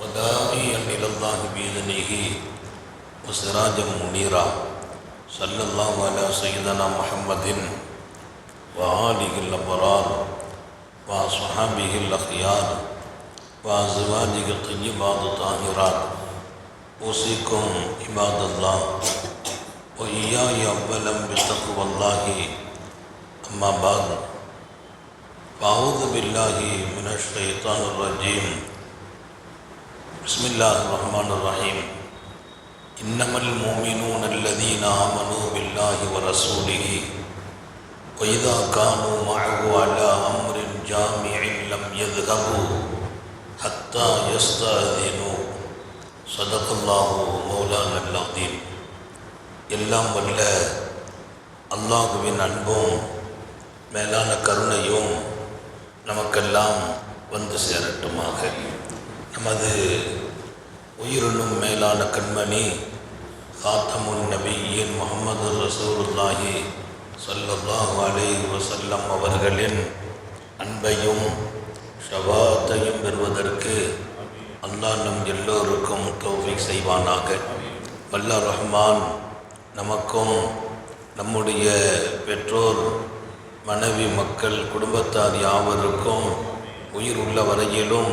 وداعيا إلى الله بإذنه وسراجا منيرا صلى الله على سيدنا محمد وآله الأبرار وأصحابه الأخيار وأزواجه الطيبات الطاهرات أوصيكم عباد الله وإياي أولا بتقوى الله أما بعد فأعوذ بالله من الشيطان الرجيم بسم الله الرحمن الرحيم إنما المؤمنون الذين آمنوا بالله ورسوله وإذا كانوا معه على أمر جامع لم يذهبوا حتى يستأذنوا صدق الله مولانا العظيم எல்லாம் வல்ல அல்லாஹுவின் அன்பும் மேலான கருணையும் நமக்கெல்லாம் வந்து சேரட்டுமாக நமது உயிரினும் மேலான கண்மணி காத்தமுன் நபியின் முகமது ரசூலுல்லாஹி ஸல்லல்லாஹு அலி வசல்லம் அவர்களின் அன்பையும் ஷபாத்தையும் பெறுவதற்கு அல்லாஹ் நம் எல்லோருக்கும் தௌஃபீக் செய்வானாக. வல்ல ரஹ்மான் நமக்கும் நம்முடைய பெற்றோர் மனைவி மக்கள் குடும்பத்தார் யாவருக்கும் உயிர் உள்ள வரையிலும்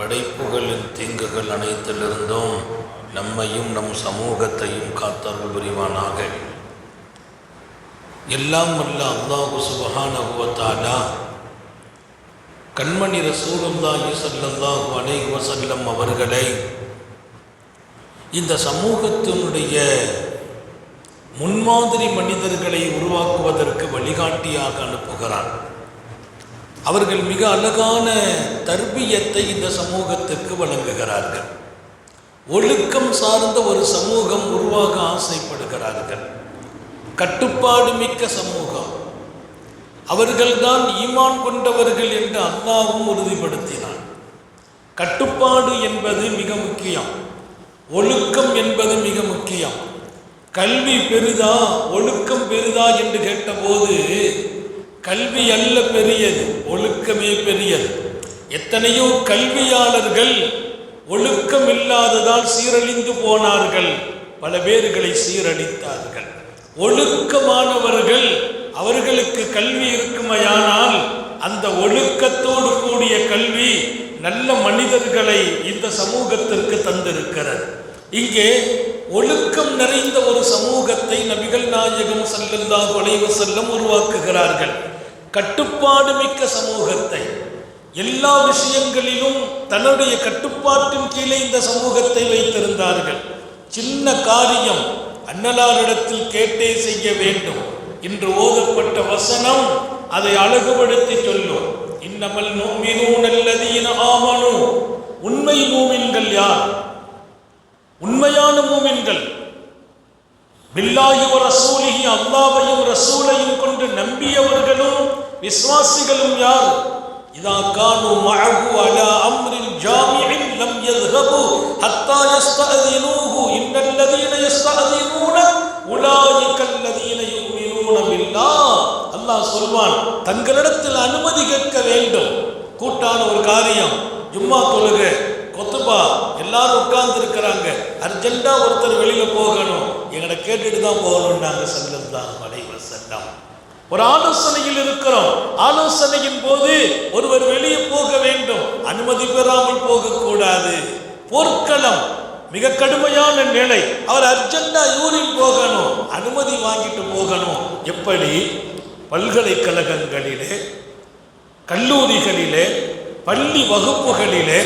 படைப்புகளின் தீங்குகள் அனைத்திலிருந்தும் நம்மையும் நம் சமூகத்தையும் காத்தருள் புரிவானாக. எல்லாம் வல்ல அல்லாஹு சுபஹானஹுவத்தாலா கண்மணி ரசூலுல்லாஹி ஸல்லல்லாஹு அலைஹி வஸல்லம் அவர்களை இந்த சமூகத்தினுடைய முன்மாதிரி மனிதர்களை உருவாக்குவதற்கு வழிகாட்டியாக அனுப்புகிறார். அவர்கள் மிக அழகான தர்பியத்தை இந்த சமூகத்துக்கு வழங்குகிறார்கள். ஒழுக்கம் சார்ந்த ஒரு சமூகம் உருவாக ஆசைப்படுகிறார்கள். கட்டுப்பாடு மிக்க சமூகம். அவர்கள்தான் ஈமான் கொண்டவர்கள் என்று அல்லாவும் உறுதிப்படுத்தினான். கட்டுப்பாடு என்பது மிக முக்கியம். ஒழுக்கம் என்பது மிக முக்கியம். கல்வி பெரிதா ஒழுக்கம் பெரிதா என்று கேட்டபோது கல்வி அல்ல பெரியது ஒழுக்கமே பெரியது. எத்தனையோ கல்வியாளர்கள் ஒழுக்கம் இல்லாததால் சீரழிந்து போனார்கள். பல பேர்களை சீரழித்தார்கள். ஒழுக்கமானவர்கள் அவர்களுக்கு கல்வி இருக்குமையானால் அந்த ஒழுக்கத்தோடு கூடிய கல்வி நல்ல மனிதர்களை இந்த சமூகத்திற்கு தந்திருக்கிறது. இங்கே ஒழுக்கம் நிறைந்த ஒரு சமூகத்தை நபிகள் நாயகம் செல்லல்லா அலைஹி செல்லம் உருவாக்குகிறார்கள். கட்டுப்பாடு மிக்க சமூகத்தை. எல்லா விஷயங்களிலும் தன்னுடைய கட்டுப்பாட்டின் கீழே இந்த சமூகத்தை வைத்திருந்தார்கள். சின்ன காரியம் அன்னலாரிடத்தில் கேட்டே செய்ய வேண்டும். இன்று ஓதப்பட்ட வசனம் அதை அழகுபடுத்தி சொல்லும். இன்னமல் நோமினூன் அல்லதீன ஆமனு. உண்மை மூமின்கள் யார்? உண்மையான மூமின்கள். பில்லாஹி வ ரசூலிஹி அல்லாவையும் ரசூலையும் விசுவாசிகளும் யார் இதா கானு மஅஹு அலா அம்ரில் ஜாமிஇன் லம் யذهبوا ஹத்தா யஸ்தஅதினுஹு இன்னல் லதீன யஸ்தஅதினுன உலாயிக அல்லதீன யுமினூன பில்லாஹ் அல்லாஹ் சொல்வான் தங்களிடத்தில் அனுமதி கேட்க வேண்டும். கூட்டான ஒரு காரியம் ஜும்மா தொழுகை கொத்துபா எல்லாரும் உட்கார்ந்து இருக்கிறாங்க அர்ஜென்ட்டா ஒருத்தர் வெளியில போகணும் எங்களை கேட்டுட்டு தான் போகணும்னாங்க செல்லம் தான் மலைவர் செல்லம் ஒரு ஆலோசனையில் இருக்கிறோம். ஆலோசனையின் போது ஒருவர் வெளியே போக வேண்டும். அனுமதி பெறாமல் போகக்கூடாது. போர்க்களம் மிக கடுமையான நிலை. அவர் அர்ஜென்டா யூரின் போகணும். அனுமதி வாங்கிட்டு போகணும். எப்படி? பல்கலைக்கழகங்களிலே கல்லூரிகளிலே பள்ளி வகுப்புகளிலே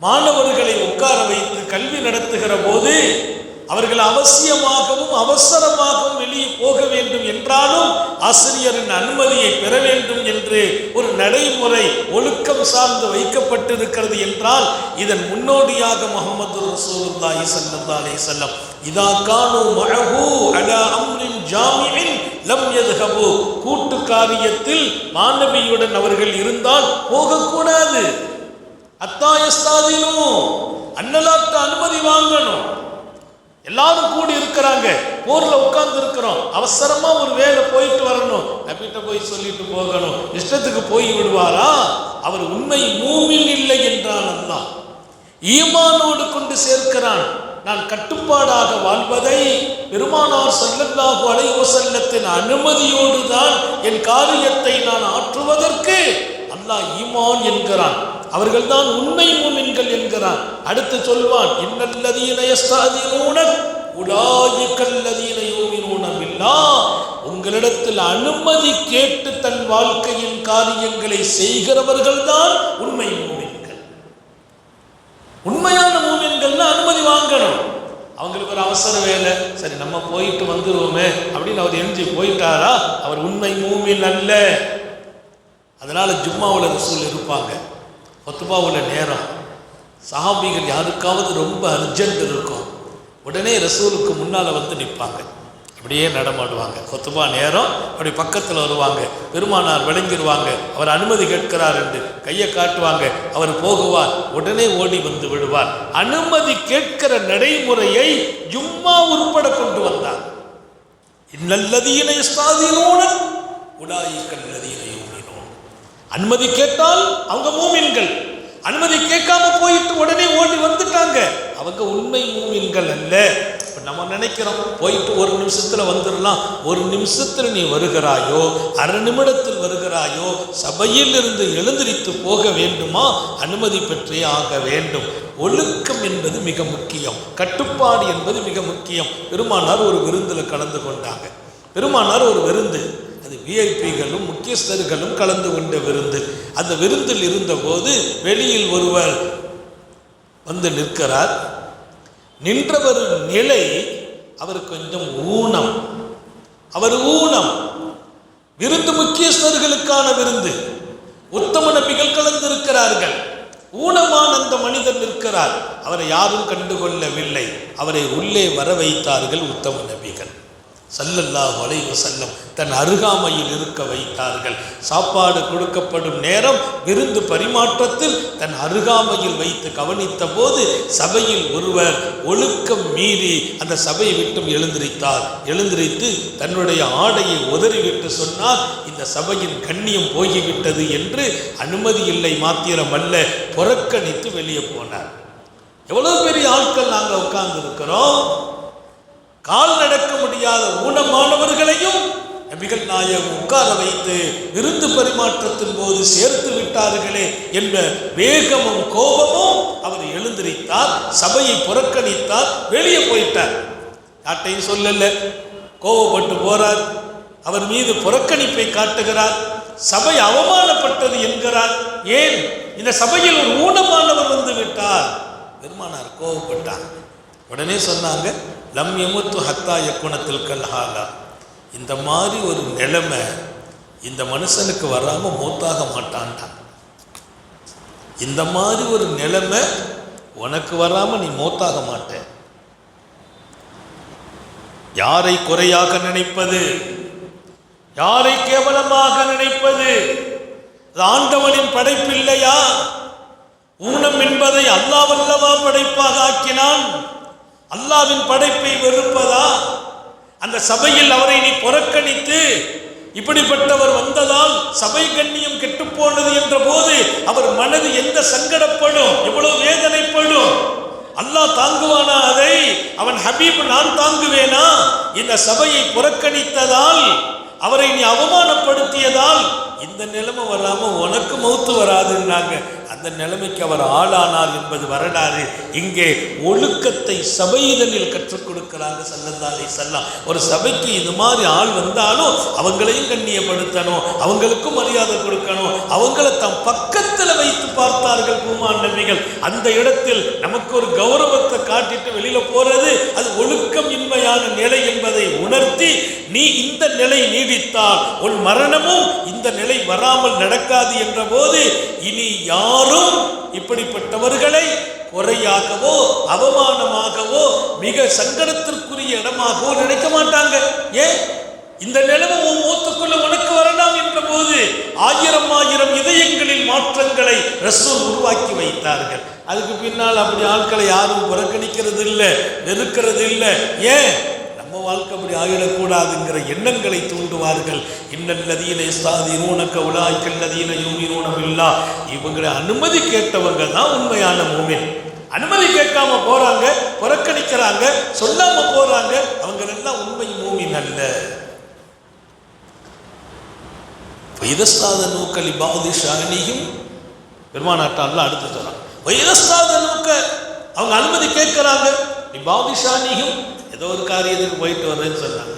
மாணவர்களை உட்கார வைத்து கல்வி நடத்துகிற போது அவர்கள் அவசியமாகவும் அவசரமாகவும் வெளியே போக வேண்டும் என்றாலும் ஆசிரியரின் அனுமதியை பெற வேண்டும் என்று ஒரு நடைமுறை ஒழுக்கம் சார்ந்து வைக்கப்பட்டிருக்கிறது என்றால் இதன் முன்னோடியாக முகமது ரசூலுல்லாஹி ஸல்லல்லாஹு அலைஹி வஸல்லம் இதா கானு மஹூ அலா அம்ரின் ஜாமிஇன் லம் யதுஹபு. கூட்டு காரியத்தில் மாணவியுடன் அவர்கள் இருந்தால் போகக்கூடாது. அத்தாயஸ்தாதினும் அன்னலாட்ட அனுமதி வாங்கணும். எல்லாரும் கூடி இருக்கிறாங்க. போர்ல உட்கார்ந்து இருக்கிறோம். அவசரமா ஒரு வேலை போயிட்டு வரணும். நபிட்ட போய் சொல்லிட்டு போகணும். இஷ்டத்துக்கு போய் விடுவாரா? அவர் உண்மை மூமில் இல்லை என்றான் அல்லா ஈமானோடு கொண்டு சேர்க்கிறான். நான் கட்டுப்பாடாக வாழ்வதை பெருமானார் சல்லல்லாஹு அலைஹி செல்லத்தின் அனுமதியோடு தான் என் காரியத்தை நான் ஆற்றுவதற்கு அல்லாஹ் ஈமான் என்கிறான். அவர்கள்தான் உண்மை மூமின்கள் என்கிறான் அடுத்து சொல்வான் இன்னல்லதீன யஸ்தாதினூன உலாயிக்கல்லதீன யூமினூன பில்லாஹ் உங்களிடத்தில் அனுமதி கேட்டு தன் வாழ்க்கையின் காரியங்களை செய்கிறவர்கள்தான் உண்மை மூமின்கள். உண்மையான மூமின்கள்னா அனுமதி வாங்கணும். அவங்களுக்கு ஒரு அவசர வேலை. சரி நம்ம போயிட்டு வந்துருவோமே அப்படின்னு அவர் எஞ்சி போயிட்டாரா? அவர் உண்மை மூமின் அல்ல. அதனால ஜும்மாவுல ரசூல் இருப்பாங்க. உள்ள நேரம். சஹாபிகள் யாருக்காவது ரொம்ப அர்ஜென்ட் இருக்கும். உடனே ரசூலுக்கு முன்னால் வந்து நிற்பாங்க அப்படியே நடமாடுவாங்க. கொத்துபா நேரம் அப்படி பக்கத்தில் வருவாங்க. பெருமானார் விளங்கிடுவாங்க அவர் அனுமதி கேட்கிறார் என்று கையை காட்டுவாங்க. அவர் போகுவார். உடனே ஓடி வந்து விடுவார். அனுமதி கேட்கிற நடைமுறையை ஜும்மா உட்பட கொண்டு வந்தார் இன்னல்லதீன யஸ்தாதீனூன உலாயிக்கல்லதீன யூமினூன் அனுமதி கேட்டால் அவங்க மூமின்கள். அனுமதி கேட்காம போயிட்டு உடனே ஓடி வந்துட்டாங்க. அவங்க உண்மை மூமின்கள் அல்ல. இப்போ நம்ம நினைக்கிறோம் போயிட்டு ஒரு நிமிஷத்துல வந்துடலாம். ஒரு நிமிஷத்துல நீ வருகிறாயோ அரை நிமிடத்தில் வருகிறாயோ சபையில் இருந்து எழுந்திரித்து போக வேண்டுமா? அனுமதி பெற்றே ஆக வேண்டும். ஒழுக்கம் என்பது மிக முக்கியம். கட்டுப்பாடு என்பது மிக முக்கியம். பெருமானார் ஒரு விருந்தில் கலந்து கொண்டாங்க. பெருமானார் ஒரு விருந்து அது விஐபிகளும் முக்கியஸ்தர்களும் கலந்து கொண்ட விருந்து. அந்த விருந்தில் இருந்தபோது வெளியில் ஒருவர் வந்து நிற்கிறார். நின்றவர் நிலை அவர் கொஞ்சம் ஊனம். அவர் ஊனம். விருந்து முக்கியஸ்தர்களுக்கான விருந்து. உத்தம நபிகள் கலந்திருக்கிறார்கள். ஊனமான அந்த மனிதர் நிற்கிறார். அவரை யாரும் கண்டுகொள்ளவில்லை. அவரை உள்ளே வர வைத்தார்கள் உத்தம நபிகள். சல்லல்லா வளைவு வஸல்லம் தன் அருகாமையில் இருக்க வைத்தார்கள். சாப்பாடு கொடுக்கப்படும் நேரம் விருந்து பரிமாற்றத்தில் தன் அருகாமையில் வைத்து கவனித்த போது சபையில் ஒருவர் ஒழுக்கம் மீறி அந்த சபையை விட்டும் எழுந்திரித்தார். எழுந்திரித்து தன்னுடைய ஆடையை உதறிவிட்டு சொன்னார் இந்த சபையின் கண்ணியம் போகிவிட்டது என்று அனுமதி இல்லை மாத்திரமல்ல புறக்கணித்து வெளியே போனார். எவ்வளவு பெரிய ஆட்கள் நாங்கள் உட்கார்ந்து இருக்கிறோம் கால் நடக்க முடியாத ஊனமானவர்களையும் நபிகள் நாயகம் உட்கார வைத்து விருந்து பரிமாற்றத்தின் போது சேர்த்து விட்டார்களே என்ற வேகமும் கோபமும் அவர் எழுந்திருத்தார் சபையை புறக்கணித்தார் வெளியே போயிட்டார். யார்ட்டையும் சொல்லல. கோபப்பட்டு போறார். அவர் மீது புறக்கணிப்பை காட்டுகிறார். சபை அவமானப்பட்டது என்கிறார். ஏன்? இந்த சபையில் ஒரு ஊனமானவர் வந்து விட்டார். பெருமானார் கோபப்பட்டார். உடனே சொன்னாங்க லம் எமுத்து ஹத்தா இயக்குணத்தில் கல்ஹாலா இந்த மாதிரி ஒரு நிலைமை இந்த மனுஷனுக்கு வராம மூத்தாக மாட்டான்டான் இந்த மாதிரி ஒரு நிலைமை உனக்கு வராம நீ மூத்தாக மாட்ட. யாரை குறையாக நினைப்பது? யாரை கேவலமாக நினைப்பது? ஆண்டவனின் படைப்பு இல்லையா ஊனம் என்பதை அல்லாவல்லவா படைப்பாக ஆக்கினான். அல்லாவின் படைப்பை வெறுப்பதா? அந்த சபையில் அவரை நீ புறக்கணித்து இப்படிப்பட்டவர் வந்ததால் சபை கண்ணியம் கெட்டுப்போனது என்ற போது அவர் மனது எந்த சங்கடப்படும் எவ்வளவு வேதனைப்படும்? அல்லாஹ் தாங்குவானா அதை? அவன் ஹபீப் நான் தாங்குவேனா? இந்த சபையை புறக்கணித்ததால் அவரை நீ அவமானப்படுத்தியதால் இந்த நிலைமை வராம உனக்கு மௌத்து வராதுன்னாங்க. அந்த நிலைமைக்கு அவர் ஆளானார் என்பது வரலாறு. இங்கே ஒழுக்கத்தை சபையிதழில் கற்றுக் கொடுக்கிறாங்க சல்லல்லாஹு செல்லாம் ஒரு சபைக்கு இது மாதிரி ஆள் வந்தாலும் அவங்களையும் கண்ணியப்படுத்தணும் அவங்களுக்கும் மரியாதை கொடுக்கணும் அவங்கள தம் பக்கத்தில் வைத்து பார்த்தார்கள் பூமான் நபிகள் அந்த இடத்தில் நமக்கு ஒரு கௌரவத்தை காட்டிட்டு வெளியில போறது அது ஒழுக்கம் இன்மையான நிலை என்பதை உணர்த்தி நீ இந்த நிலை நீடித்தால் உன் மரணமும் இந்த நிலை வராமல் நடக்காது என்ற போது இனி யாரும் இப்படிப்பட்டவர்களை குறையாகவோ அவமானமாகவோ மிக சங்கடத்திற்குரிய இடமாகவோ நினைக்க மாட்டாங்க. ஏன்? இந்த நிலைமை உன் மூத்துக்குள்ள உனக்கு வரலாம் என்ற போது ஆயிரம் ஆயிரம் இதயங்களில் மாற்றங்களை ரசூல் உருவாக்கி வைத்தார்கள். அதுக்கு பின்னால் அப்படி ஆட்களை யாரும் புறக்கணிக்கிறது இல்லை வெறுக்கிறது இல்லை ஏன்? நம்ம வாழ்க்கை அப்படி ஆகிடக்கூடாதுங்கிற எண்ணங்களை தூண்டுவார்கள். இன்னல்லதீன இஸ்தாதீனூனக்க உலாய்க்கல்லதீன யூமினூனமில்லா இவங்களை அனுமதி கேட்டவங்க தான் உண்மையான மூமின். அனுமதி கேட்காம போறாங்க புறக்கணிக்கிறாங்க சொல்லாம போறாங்க. அவங்க எல்லாம் உண்மை மூமின் அல்ல. வைதஸ்தாத நூக்கலி பாதி ஷானியும் பெருமானாட்டான்ல அடுத்து சொல்கிறான் வைதஸ்தாத நூக்க அவங்க அனுமதி கேட்கிறாங்க. நீ பாதி ஷானியும் ஏதோ ஒரு காரியத்துக்கு போயிட்டு வர்றேன்னு சொன்னாங்க.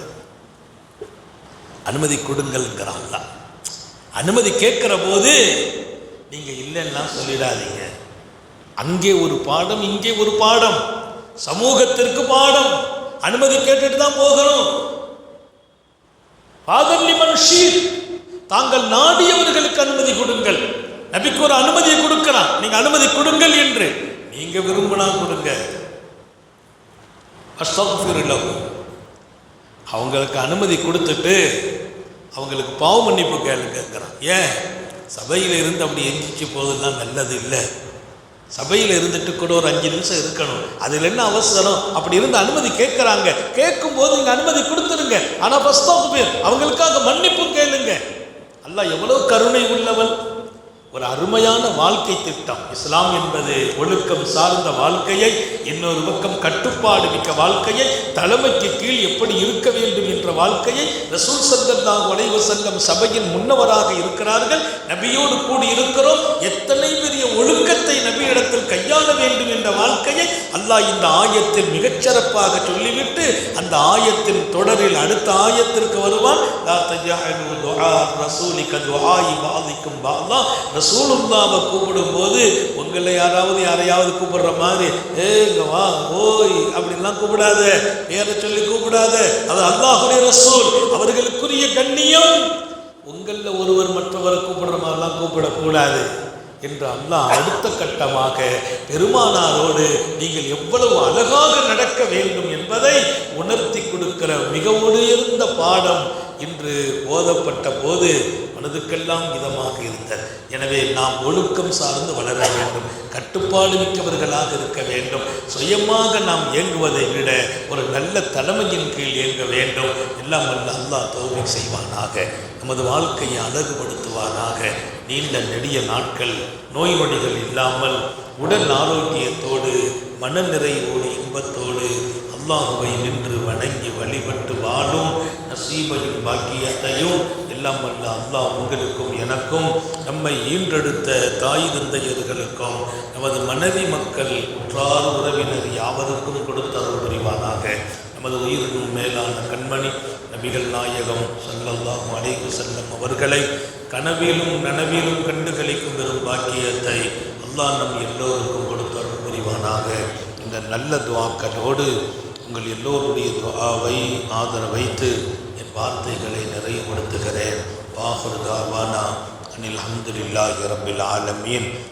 அனுமதி கொடுங்கள்ங்கிறாங்க அனுமதி கேட்கிற போது நீங்க இல்லைன்னா சொல்லிடாதீங்க. அங்கே ஒரு பாடம் இங்கே ஒரு பாடம். சமூகத்திற்கு பாடம். அனுமதி கேட்டுட்டு தான் போகணும். பாதல்லி மனுஷீர் தாங்கள் நாடியவர்களுக்கு அனுமதி கொடுங்கள். நபிக்கு ஒரு அனுமதியை கொடுக்கலாம். நீங்க அனுமதி கொடுங்கள் என்று. நீங்க விரும்பினா கொடுங்க. அவங்களுக்கு அனுமதி கொடுத்துட்டு அவங்களுக்கு பாவ மன்னிப்பு கேளுங்கிறான் ஏன்? சபையில் இருந்து அப்படி எந்திரிச்சு போவதெல்லாம் நல்லது இல்லை. சபையில் இருந்துட்டு கூட ஒரு அஞ்சு நிமிஷம் இருக்கணும். அதில் என்ன அவசரம்? அப்படி இருந்து அனுமதி கேட்குறாங்க கேட்கும்போது இங்கே அனுமதி கொடுத்துருங்க ஆனால் ஃபஸ்ட் பேர் அவங்களுக்காக மன்னிப்பு கேளுங்க. அல்லாஹ் எவ்வளவு கருணை உள்ளவன் ஒரு அருமையான வாழ்க்கை திட்டம். இஸ்லாம் என்பது ஒழுக்கம் சார்ந்த வாழ்க்கையை இன்னொரு பக்கம் கட்டுப்பாடு மிக்க வாழ்க்கையை தலைமைக்கு கீழ் எப்படி இருக்க வேண்டும் என்ற வாழ்க்கையை ரசூல் சல்லல்லாஹு அலைஹி சங்கம் சபையின் முன்னவராக இருக்கிறார்கள். நபியோடு கூடி இருக்கிறோம். எத்தனை பெரிய ஒழுக்கத்தை நபியிடத்தில் கையாள வேண்டும் என்ற வாழ்க்கையை அல்லாஹ் இந்த ஆயத்தில் மிகச்சிறப்பாக சொல்லிவிட்டு அந்த ஆயத்தின் தொடரில் அடுத்த ஆயத்திற்கு வருவான். லா துஆ பாதிக்கும் ரசூலுல்லாவை கூப்பிடும்போது உங்களை யாராவது யாரையாவது கூப்பிடுற மாதிரி ஏங்க வா ஓய் அப்படின்லாம் கூப்பிடாத. பேரை சொல்லி கூப்பிடாத. அது அல்லாஹுடைய ரசூல். அவர்களுக்குரிய கண்ணியம். உங்களில் ஒருவர் மற்றவரை கூப்பிடுற மாதிரிலாம் கூப்பிடக்கூடாது என்று அல்லாஹ் அடுத்த கட்டமாக பெருமானாரோடு நீங்கள் எவ்வளவு அழகாக நடக்க வேண்டும் என்பதை உணர்த்தி கொடுக்கிற மிக உயர்ந்த பாடம் இன்று ஓதப்பட்ட போது மனதுக்கெல்லாம் இதமாக இருந்தது எனவே நாம் ஒழுக்கம் சார்ந்து வளர வேண்டும். கட்டுப்பாடு மிக்கவர்களாக இருக்க வேண்டும். சுயமாக நாம் இயங்குவதை விட ஒரு நல்ல தலைமையின் கீழ் இயங்க வேண்டும். எல்லாம் வல்ல அல்லாஹ் தௌபை செய்வானாக. நமது வாழ்க்கையை அழகுபடுத்துவானாக. நீண்ட நெடிய நாட்கள் நோய் நொடிகள் இல்லாமல் உடல் ஆரோக்கியத்தோடு மனநிறைவோடு இன்பத்தோடு அல்லாஹுவை நின்று வணங்கி வழிபட்டு வாழும் நசீபையும் பாக்கியத்தையும் எல்லாம் அல்ல அல்லாஹ் உங்களுக்கும் எனக்கும் நம்மை ஈன்றெடுத்த தாய் தந்தையர்களுக்கும் நமது மனைவி மக்கள் உற்றார் உறவினர் யாவருக்கும் கொடுத்தருள் புரிவானாக. நமது உயிருக்கும் மேலான கண்மணி நபிகள் நாயகம் சல்லல்லாஹ் அலைஹி செல்லம் அவர்களை கனவிலும் நனவிலும் கண்டு கழிக்கும் பெரும் பாக்கியத்தை அல்லாஹ் நம் எல்லோருக்கும் கொடுத்தருள் புரிவானாக. இந்த நல்ல துவாக்களோடு உங்கள் எல்லோருடைய துவாவை ஆதரவைத்து வார்த்தைகளை நிறைவுபடுத்துகிறேன். வாகுர் தாவானா. அனில் அஹமதுல்லாஹி ரபில் ஆலமீன்.